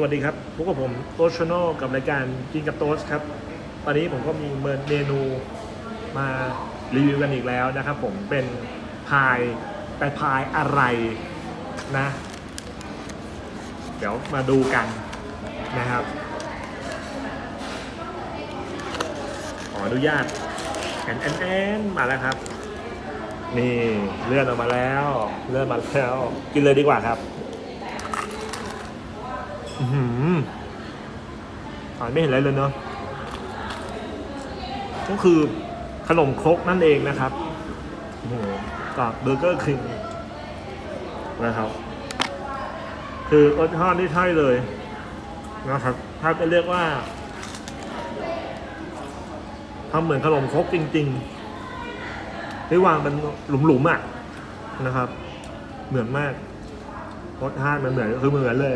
สวัสดีครับพบกับผมโตชโนกับรายการกินกับโต๊สครับ ตอนนี้ผมก็มีเมนูมารีวิวกันอีกแล้วนะครับ ผมเป็นพายแต่พายอะไรนะ เดี๋ยวมาดูกันนะครับ ขออนุญาตแอนแอนแอนมาแล้วครับ นี่เลื่อนออกมาแล้ว เลื่อนมาแล้ว กินเลยดีกว่าครับ อือหืออ่านไม่เห็นอะไรเลยเนาะก็คือขนมครกนั่นเองนะครับโอ้โหกับเบอร์เกอร์คิงนะครับ คือรสชาติที่ใช่เลยนะครับ ถ้าจะเรียกว่าทำเหมือนขนมครกจริงๆที่วางเป็นหลุมๆอะนะครับ เหมือนมากรสชาติมันเหมือนคือเหมือนเลย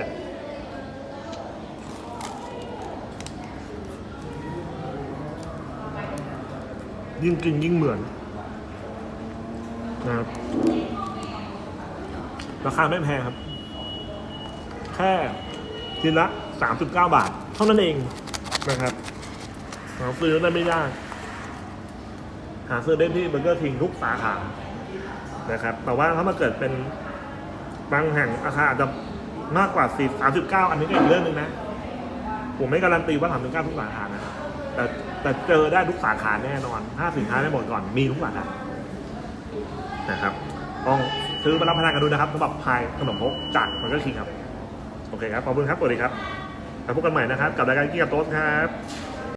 ยิ่งกินยิ่งเหมือนนะครับราคาไม่แพงครับ แค่ทีละ 39 บาท เท่านั้นเองนะครับหาซื้อได้ไม่ยากหาซื้อได้ที่เบอร์เกอร์ทิงทุกสาขานะครับ แต่ว่าถ้ามาเกิดเป็นบางแห่งราคาอาจจะมากกว่า4 39 อันนี้ก็อีกเรื่องหนึ่งนะ ผมไม่การันตีว่า 39 ทุกสาขานะ แต่แต่เจอได้ทุกสาขาแน่นอน ถ้าสินค้าไม่หมดก่อนมีทุกสาขานะครับต้องซื้อมารับประทานกันดูนะครับสำหรับพายขนมพกจากมันก็คิงครับ โอเคครับ ขอบคุณครับ สวัสดีครับแล้วพบกันใหม่นะครับ กับรายการกี้กับโต๊ะครับ